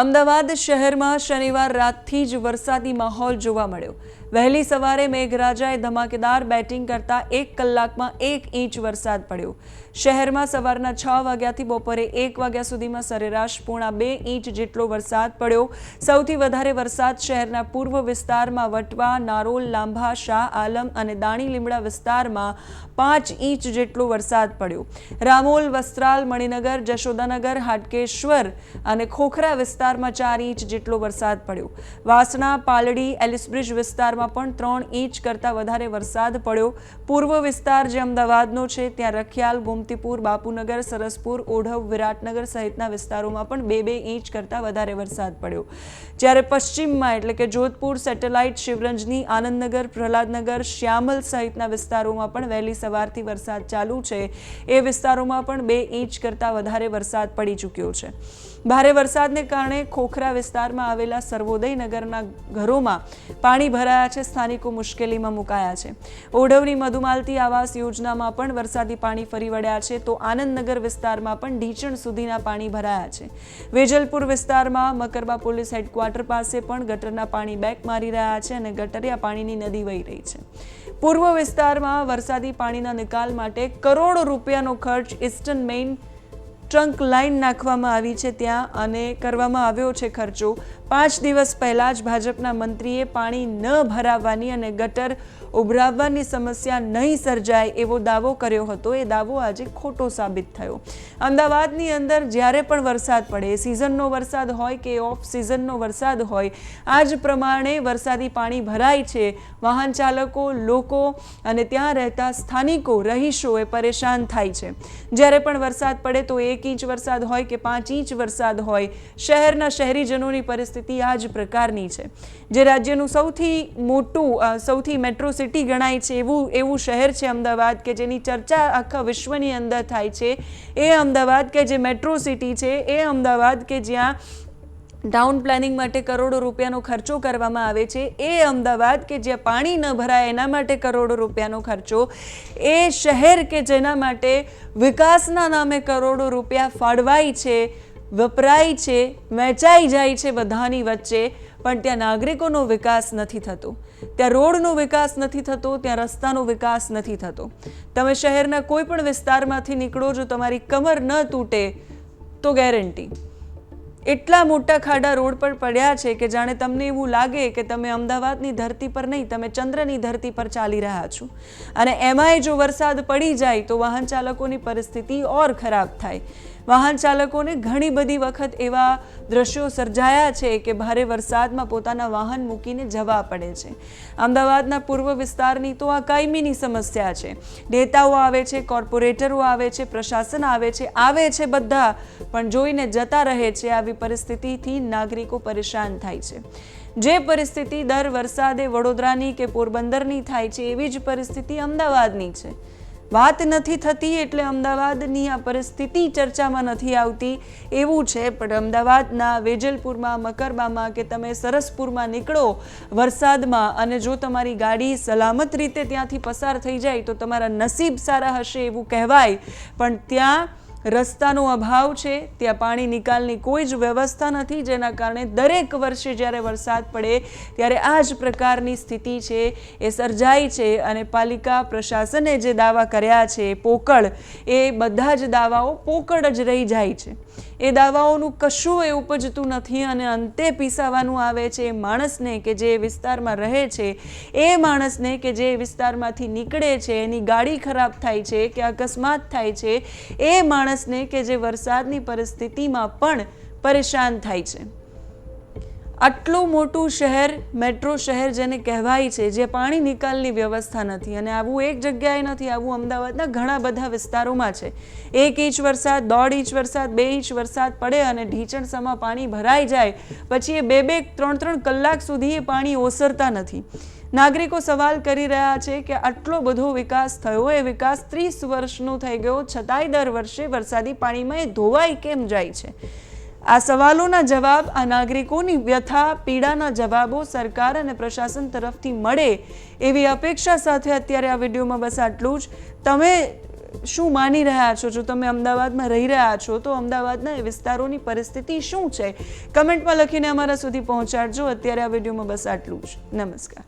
અમદાવાદ શહેરમાં શનિવાર રાતથી જ વરસાદી માહોલ જોવા મળ્યો. વહેલી સવારે મેઘરાજાએ ધમાકેદાર બેટિંગ કરતા એક કલાકમાં એક ઇંચ વરસાદ પડ્યો. શહેરમાં સવારના છ વાગ્યાથી બપોરે એક વાગ્યા સુધીમાં સરેરાશ પોણા બે ઇંચ જેટલો વરસાદ પડ્યો. સૌથી વધારે વરસાદ શહેરના પૂર્વ વિસ્તારમાં વટવા, નારોલ, લાંભા, શાહ આલમ અને દાણી લીમડા વિસ્તારમાં પાંચ ઇંચ જેટલો વરસાદ પડ્યો. રામોલ, વસ્ત્રાલ, મણિનગર, જશોદાનગર, હાટકેશ્વર અને ખોખરા વિસ્તારમાં ચાર ઇંચ જેટલો વરસાદ પડ્યો. વાસણા, પાલડી, એલિસબ્રિજ વિસ્તારમાં પણ ત્રણ ઇંચ કરતાં વધારે વરસાદ પડ્યો. પૂર્વ વિસ્તાર જે અમદાવાદનો છે, ત્યાં રખિયાલ, ગોમતીપુર, બાપુનગર, સરસપુર, ઓઢવ, વિરાટનગર સહિતના વિસ્તારોમાં પણ બે બે ઇંચ કરતાં વધારે વરસાદ પડ્યો. જ્યારે પશ્ચિમમાં એટલે કે જોધપુર, સેટેલાઇટ, શિવરંજની, આનંદનગર, પ્રહલાદનગર, શ્યામલ સહિતના વિસ્તારોમાં પણ વહેલી સવારથી વરસાદ ચાલુ છે. એ વિસ્તારોમાં પણ બે ઇંચ કરતાં વધારે વરસાદ પડી ચૂક્યો છે. ભારે વરસાદને કારણે ખોખરા વિસ્તારમાં આવેલા સર્વોદય નગરના ઘરોમાં પાણી ભરાયા છે. સ્થાનિકો મુશ્કેલીમાં મુકાયા છે. ઓઢવની મધુમાલતી આવાસ યોજનામાં પણ વરસાદી પાણી ફરી વળ્યા છે. તો આનંદનગર વિસ્તારમાં પણ ઢીચણ સુધીના પાણી ભરાયા છે. વેજલપુર વિસ્તારમાં મકરબા પોલીસ હેડક્વાર્ટર પાસે પણ ગટરના પાણી બેક મારી રહ્યા છે અને ગટરિયા પાણીની નદી વહી રહી છે. પૂર્વ વિસ્તારમાં વરસાદી પાણીના નિકાલ માટે કરોડો રૂપિયાનો ખર્ચ ઇસ્ટર્ન મેઇન ટ્રંક લાઇન નાખવામાં આવી છે ત્યાં અને કરવામાં આવ્યો છે ખર્ચો. પાંચ દિવસ પહેલાં જ ભાજપના મંત્રીએ પાણી ન ભરાવવાની અને ગટર ઉભરાવવાની સમસ્યા નહીં સર્જાય એવો દાવો કર્યો હતો. એ દાવો આજે ખોટો સાબિત થયો. અમદાવાદની અંદર જ્યારે પણ વરસાદ પડે, સિઝનનો વરસાદ હોય કે ઓફ સિઝનનો વરસાદ હોય આ જ પ્રમાણે વરસાદી પાણી ભરાય છે. વાહન ચાલકો, લોકો અને ત્યાં રહેતા સ્થાનિકો રહીશો એ પરેશાન થાય છે. જ્યારે પણ વરસાદ પડે તો એક ઇંચ વરસાદ હોય કે પાંચ ઇંચ વરસાદ હોય, શહેરના શહેરીજનોની પરિસ્થિતિ આ જ પ્રકારની છે. જે રાજ્યનું સૌથી મોટું સૌથી મેટ્રો સિટી ગણાય છે, એવું એવું શહેર છે અમદાવાદ કે જેની ચર્ચા આખા વિશ્વની અંદર થાય છે. એ અમદાવાદ કે જે મેટ્રો સિટી છે, એ અમદાવાદ કે જ્યાં ટાઉન પ્લાનિંગ માટે કરોડો રૂપિયાનો ખર્ચો કરવામાં આવે છે. એ અમદાવાદ કે જ્યાં પાણી ન ભરાય એના માટે કરોડો રૂપિયાનો ખર્ચો. એ શહેર કે જેના માટે વિકાસના નામે કરોડો રૂપિયા ફાળવાય છે, વપરાય છે વહેંચાઈ જાય છે બધાની વચ્ચે, પણ ત્યાં નાગરિકોનો વિકાસ નથી થતો. ત્યાં રોડનો વિકાસ નથી થતો, ત્યાં રસ્તાનો વિકાસ નથી થતો. તમે શહેરના કોઈ પણ વિસ્તારમાંથી નીકળો, જો તમારી કમર ન તૂટે, તો ગેરંટી. એટલા મોટા ખાડા રોડ પર પડ્યા છે કે જાણે તમને એવું લાગે કે તમે અમદાવાદની ધરતી પર નહીં, તમે ચંદ્રની ધરતી પર ચાલી રહ્યા છો. અને એમાંય જો વરસાદ પડી જાય તો વાહન ચાલકોની પરિસ્થિતિ ઓર ખરાબ થાય. વાહન ચાલકોને ઘણી બધી વખત એવા દ્રશ્યો સર્જાયા છે કે ભારે વરસાદમાં પોતાના વાહન મૂકીને જવા પડે છે. અમદાવાદના પૂર્વ વિસ્તારની તો આ કાયમીની સમસ્યા છે. નેતાઓ આવે છે, કોર્પોરેટરો આવે છે, પ્રશાસન આવે છે આવે છે બધા, પણ જોઈને જતા રહે છે આવી પરિસ્થિતિથી નાગરિકો પરેશાન થાય છે. જે પરિસ્થિતિ દર વરસાદે વડોદરાની કે પોરબંદરની થાય છે એવી જ પરિસ્થિતિ અમદાવાદની છે. વાત નથી થતી એટલે અમદાવાદની આ પરિસ્થિતિ ચર્ચામાં નથી આવતી. એવું છે, પણ અમદાવાદના વેજલપુરમાં, મકરબામાં કે તમે સરસપુરમાં નીકળો વરસાદમાં અને જો તમારી ગાડી સલામત રીતે ત્યાંથી પસાર થઈ જાય તો તમારા નસીબ સારા હશે એવું કહેવાય. પણ ત્યાં રસ્તાનો અભાવ છે, ત્યાં પાણી નિકાલની કોઈ જ વ્યવસ્થા નથી, જેના કારણે દરેક વર્ષે જ્યારે વરસાદ પડે, ત્યારે આ જ પ્રકારની સ્થિતિ છે, એ સર્જાય છે અને પાલિકા પ્રશાસને જે દાવા કર્યા છે, પોકળ, એ બધા જ દાવાઓ પોકળ જ રહી જાય છે. એ દાવાઓનું કશું એ ઉપજતું નથી અને અંતે પીસાવાનું આવે છે માણસને કે જે વિસ્તારમાં રહે છે, એ માણસને કે જે વિસ્તારમાંથી નીકળે છે, એની ગાડી ખરાબ થાય છે, કે અકસ્માત થાય છે, એ માણસને કે જે વરસાદની પરિસ્થિતિમાં પણ પરેશાન થાય છે. આટલું મોટું શહેર, મેટ્રો શહેર જેને કહેવાય છે, જે પાણી નિકાલની વ્યવસ્થા નથી અને આવું એક જગ્યાએ નથી, આવું અમદાવાદના ઘણા બધા વિસ્તારોમાં છે. એક ઇંચ વરસાદ, દોઢ ઇંચ વરસાદ, બે ઇંચ વરસાદ પડે અને ઢીંચણસામાં પાણી ભરાઈ જાય. પછી એ બે બે, ત્રણ ત્રણ કલાક સુધી એ પાણી ઓસરતા નથી. નાગરિકો સવાલ કરી રહ્યા છે કે આટલો બધો વિકાસ થયો, એ વિકાસ ત્રીસ વર્ષનો થઈ ગયો, છતાંય દર વર્ષે વરસાદી પાણીમાં એ ધોવાઈ કેમ જાય છે? આ સવાલોના જવાબ આ નાગરિકોની વ્યથા, પીડાના જવાબો સરકાર અને પ્રશાસન તરફથી મળે એવી અપેક્ષા સાથે અત્યારે આ વિડીયોમાં બસ આટલું જ. તમે શું માની રહ્યા છો? જો તમે અમદાવાદમાં રહી રહ્યા છો, તો અમદાવાદના એ વિસ્તારોની પરિસ્થિતિ શું છે? કમેન્ટમાં લખીને અમારા સુધી પહોંચાડજો. અત્યારે આ વિડીયોમાં બસ આટલું જ. નમસ્કાર.